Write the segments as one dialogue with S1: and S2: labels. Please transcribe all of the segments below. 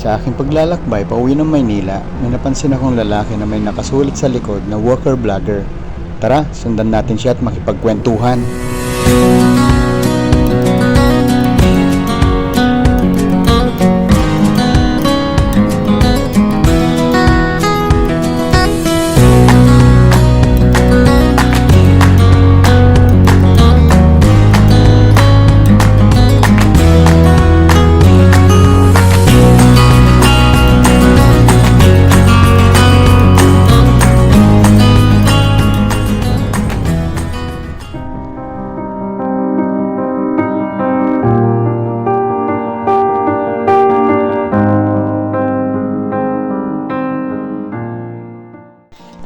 S1: Sa aking paglalakbay pauwi ng Maynila, may napansin akong lalaki na may nakasulat sa likod na worker vlogger. Tara, sundan natin siya at makipagkwentuhan.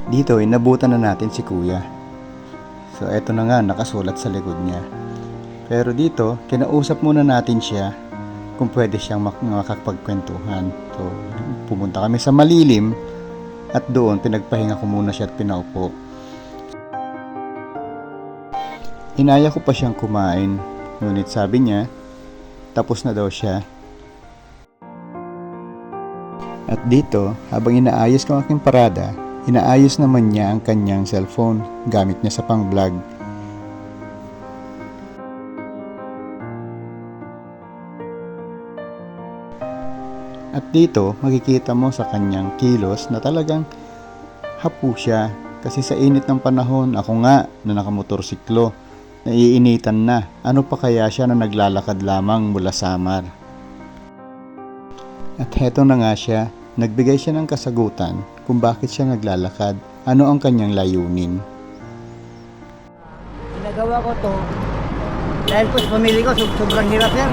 S1: Dito, inabutan na natin si kuya. So, eto na nga, nakasulat sa likod niya. Pero dito, kinausap muna natin siya kung pwede siyang mak- makakapagkwentuhan. So, pumunta kami sa malilim at doon, pinagpahinga ko muna siya at pinaupo. Inaya ko pa siyang kumain, ngunit sabi niya, tapos na daw siya. At dito, habang inaayos ko aking parada, inaayos naman niya ang kanyang cellphone gamit niya sa pang-vlog. At dito, makikita mo sa kanyang kilos na talagang hapu siya kasi sa init ng panahon, ako nga na nakamotorsiklo, naiinitan na. Ano pa kaya siya na naglalakad lamang mula Samar? At heto na nga siya, nagbigay siya ng kasagutan kung bakit siya naglalakad, ano ang kanyang layunin.
S2: Ginagawa ko to dahil po sa pamilya ko, so- sobrang hirap yan.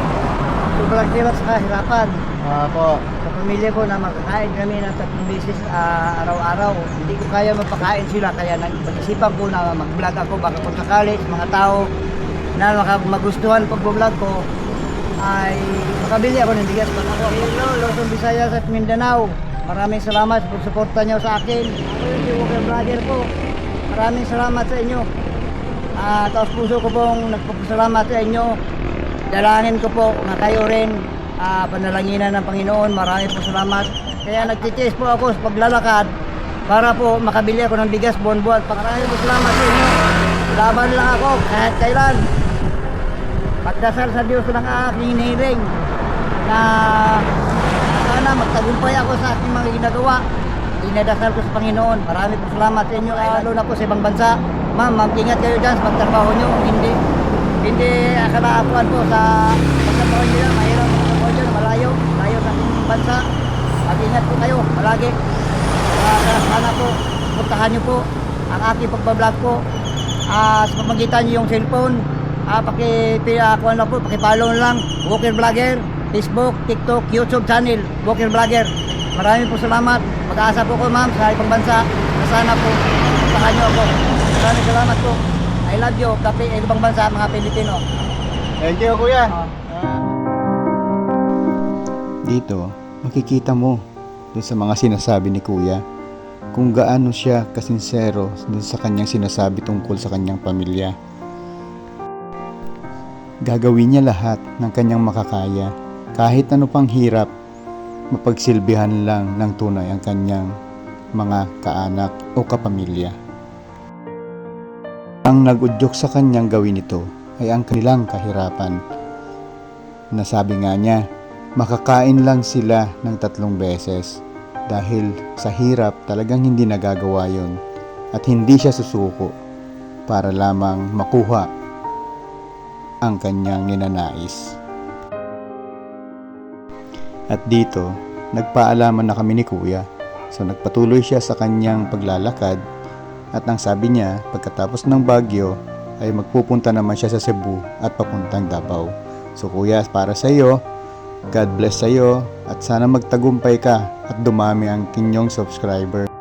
S2: Sobrang hirap sa kahirapan.
S1: Ako,
S2: Sa pamilya ko na makakain kami ng tatlong beses ah, araw-araw. Hindi ko kaya mapakain sila kaya nag-isipan ko na mag-vlog ako baka kung sakali sa mga tao na magustuhan pag-vlog ko ay makabili ako ng bigas pag ako. Hello, Luzon, Visayas at Mindanao. Maraming salamat sa pagsuporta niyo sa akin. Ako yung si Walker Vlogger po. Maraming salamat sa inyo. Taos puso ko pong nagpapasalamat sa inyo. Dalangin ko po na kayo rin ah, panalanginan ng Panginoon. Maraming po salamat. Kaya nagtitiis po ako sa paglalakad para po makabili ako ng bigas buwan-buwan. Maraming po salamat sa inyo. Laban lang ako kahit kailan. Pagdasal sa Diyos ng aking hinihiling na sana magtagumpay ako sa aking mga ginagawa. Dinadasal ko sa Panginoon. Marami po salamat sa inyo, lalo na po sa ibang bansa. Ma'am, ma'am, ingat kayo dyan sa pagtrabaho nyo. Hindi, hindi akalaapuan po sa pagtrabaho nyo yan. Mahirap ang trabaho nyo, malayo, malayo sa ating bansa. Mag-ingat po kayo, palagi. Kaya sana po, puntahan nyo po ang aking pagbablog po. Ah, sa pamagitan nyo yung cellphone, ah, paki, ah, kuhan lang po, paki-follow lang, Walker Vlogger, Facebook, TikTok, YouTube channel, Walker Vlogger. Maraming po salamat. Mag-aasa po ko ma'am sa ibang bansa na sana po puntahan nyo ako. Maraming salamat po. I love you, kape ibang bansa, mga Pilipino.
S1: Thank you, kuya.
S2: Ah.
S1: Dito, makikita mo dun sa mga sinasabi ni kuya kung gaano siya kasinsero dun sa kanyang sinasabi tungkol sa kanyang pamilya. Gagawin niya lahat ng kanyang makakaya kahit ano pang hirap mapagsilbihan lang ng tunay ang kanyang mga kaanak o kapamilya. Ang nagudyok sa kanyang gawin ito ay ang kanilang kahirapan. Nasabi nga niya, makakain lang sila ng tatlong beses dahil sa hirap talagang hindi nagagawa yon at hindi siya susuko para lamang makuha ang kanyang ninanais. At dito, nagpaalaman na kami ni Kuya. So nagpatuloy siya sa kanyang paglalakad at ang sabi niya pagkatapos ng Bagyo ay magpupunta naman siya sa Cebu at papuntang Davao. So Kuya, para sa iyo, God bless sa iyo at sana magtagumpay ka at dumami ang kinyong subscriber.